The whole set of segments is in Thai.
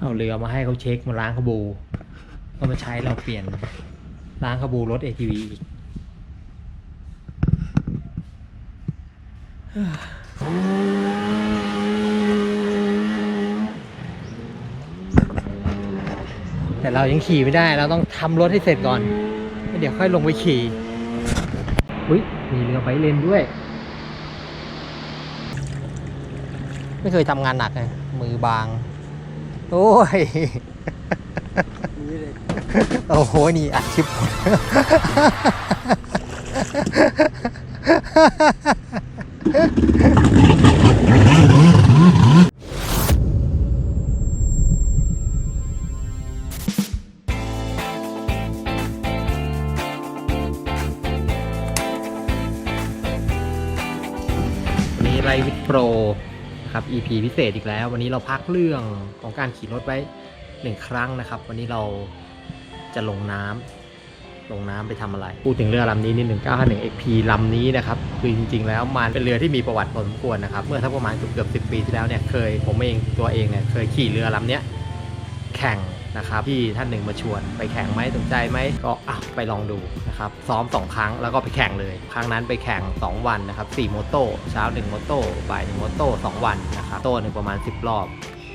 เอาเรือมาให้เขาเช็คมาล้างขบูก็มาใช้เราเปลี่ยนล้างขบูรถ ATV อีกแต่เรายังขี่ไม่ได้ เราต้องทำรถให้เสร็จก่อน เดี๋ยวค่อยลงไปขี่ อุ้ยมีเรือไบเลนด้วย ไม่เคยทำงานหนักเลยมือบาง โอ้ยโอ้โห นี่อัดคลิปวัน นะครับ EP พิเศษอีกแล้ว วันนี้เราพักเรื่องของการขี่รถไว้หนึ่งครั้งนะครับ วันนี้เราจะลงน้ำลงน้ำไปทำอะไร พูดถึงเรือลำนี้นิดหนึ่งเก้าหนึ่งเอ็กพีลำนี้นะครับ คือจริง ๆ แล้วมันเป็นเรือที่มีประวัติพอสมควรนะครับ เมื่อทักประมาณเกือบสิบปีที่แล้วเนี่ยเคยผมเองตัวเองเนี่ยเคยขี่เรือลำเนี้ยแข่ง นะครับที่ท่านหนึ่งมาชวนไปแข่งไหมสนใจไหมก็อะไปลองดูนะครับซ้อม 2 ครั้งแล้วก็ไปแข่งเลย ครั้งนั้นไปแข่ง 2 วันนะครับ4โมโต้เช้า1โมโต้บ่าย1โมโต้2วันนะครับโต้หนึ่งประมาณ 10 รอบ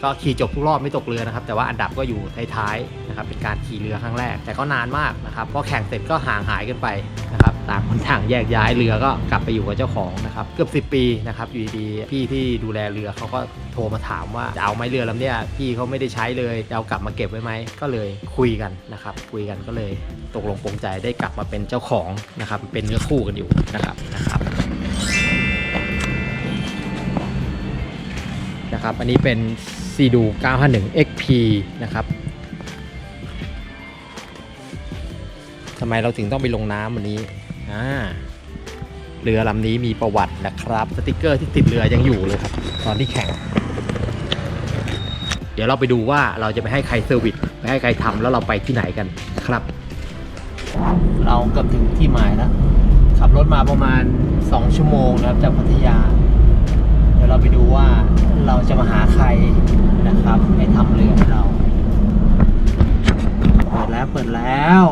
ก็ขี่จบทุกรอบไม่ตกเรือนะครับแต่ว่าอันดับก็อยู่ท้ายๆนะครับเป็นการขี่เรือครั้งแรก แต่ก็นานมากนะครับพอแข่งเสร็จก็ห่างหายกันไปนะครับ ต่างคนต่างแยกย้ายเรือก็กลับไปอยู่กับเจ้าของนะครับเกือบ10 ปีนะครับอยู่ดีๆพี่ที่ดูแลเรือเขาก็โทรมาถามว่าจะเอาไหมเรือลำเนี้ยพี่เขาไม่ได้ใช้เลยจะเอากลับมาเก็บไว้ไหมก็เลยคุยกันนะครับคุยกันก็เลยตกลงปรงใจได้กลับมาเป็นเจ้าของนะครับเป็นเนื้อคู่กันอยู่นะครับนะครับนะครับอันนี้เป็นซีดู951 XP นะครับทำไมเราถึงต้องไปลงน้ำวันนี้ อ่าเรือลำนี้มีประวัตินะครับ สติกเกอร์ที่ติดเรือยังอยู่เลยครับ ตอนที่แข่ง เดี๋ยวเราไปดูว่าเราจะไปให้ใครเซอร์วิสไปให้ใครทำแล้วเราไปที่ไหนกันครับ เราเกือบถึงที่หมายแล้ว ขับรถมาประมาณ 2 ชั่วโมงนะครับจากพัทยา เดี๋ยวเราไปดูว่าเราจะมาหาใครนะครับให้ทำเรือให้เรา เปิดแล้วเปิดแล้ว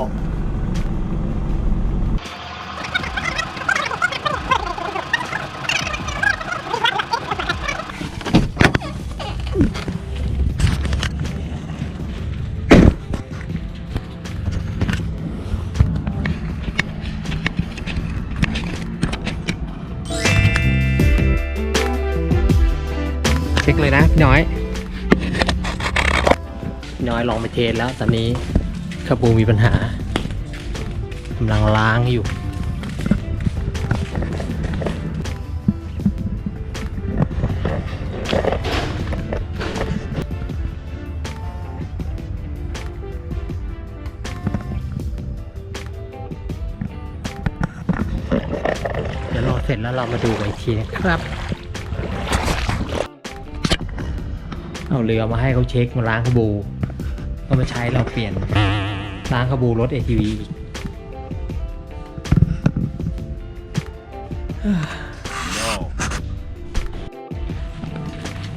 เช็คเลยนะพี่น้อยพี่น้อยลองไปเทสแล้ว ตอนนี้ขบูมีปัญหากำลังล้างอยู่เดี๋ยวรอเสร็จแล้วเรามาดูกันอีกทีนะครับ เอาเรือมาให้เขาเช็คมาล้างขบูก็มาใช้เราเปลี่ยนล้างขบูรถ ATV อีก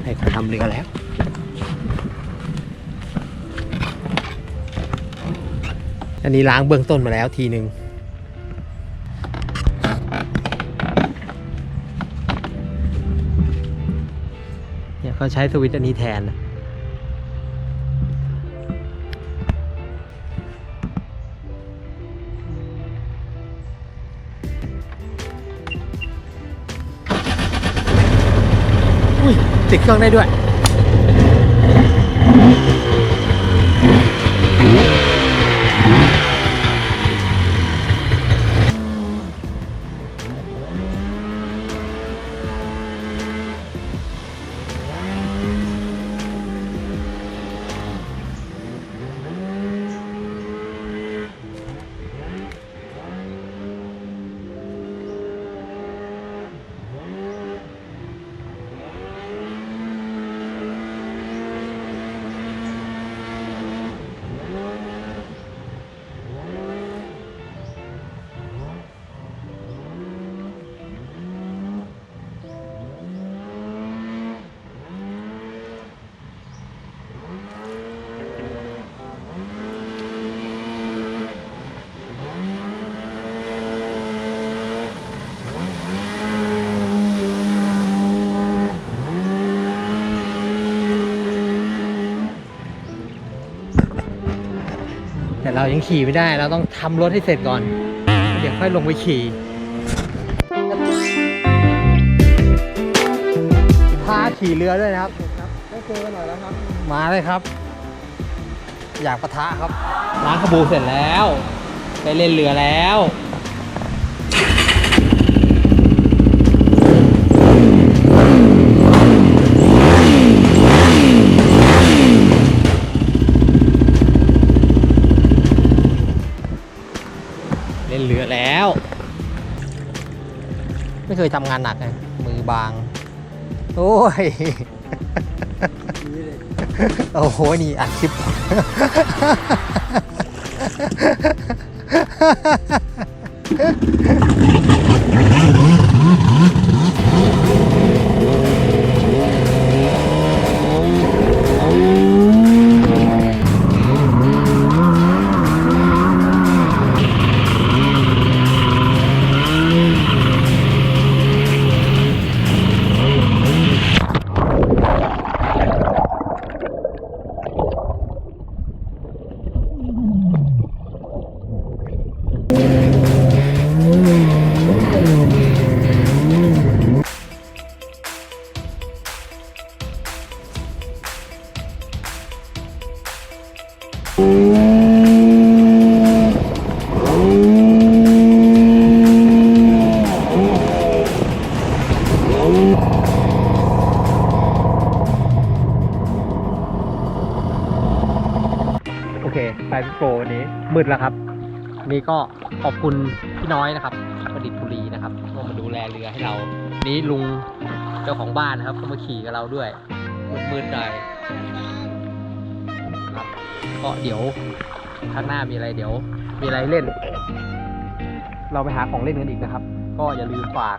ให้เขาทำเรือแล้วอันนี้ล้างเบื้องต้นมาแล้วทีหนึ่ง เขาใช้สวิตช์อันนี้แทนนะอุ้ยติดเครื่องได้ด้วย เรายังขี่ไม่ได้ เราต้องทำรถให้เสร็จก่อน เดี๋ยวค่อยลงไปขี่พาขี่เรือด้วยนะครับ ได้เจอกันหน่อยแล้วครับ มาเลยครับ อยากปะทะครับล้างขบูเสร็จแล้ว ไปเล่นเรือแล้ว เล่นเรือแล้ว ไม่เคยทำงานหนักเลยมือบาง โอ้ยโอ้โห นี่อัดคลิปโอ มืดแล้วครับ นี่ก็ขอบคุณพี่น้อยนะครับประดิษฐ์บุรีนะครับก็มาดูแลเรือให้เรา นี้ลุงเจ้าของบ้านนะครับก็มาขี่กับเราด้วย มืดๆหน่อยครับก็เดี๋ยวข้างหน้ามีอะไรเดี๋ยว มีอะไรเล่น เราไปหาของเล่นกันอีกนะครับ ก็อย่าลืมฝาก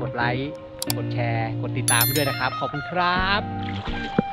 กดไลค์ กดแชร์ กดติดตามด้วยนะครับ ขอบคุณครับ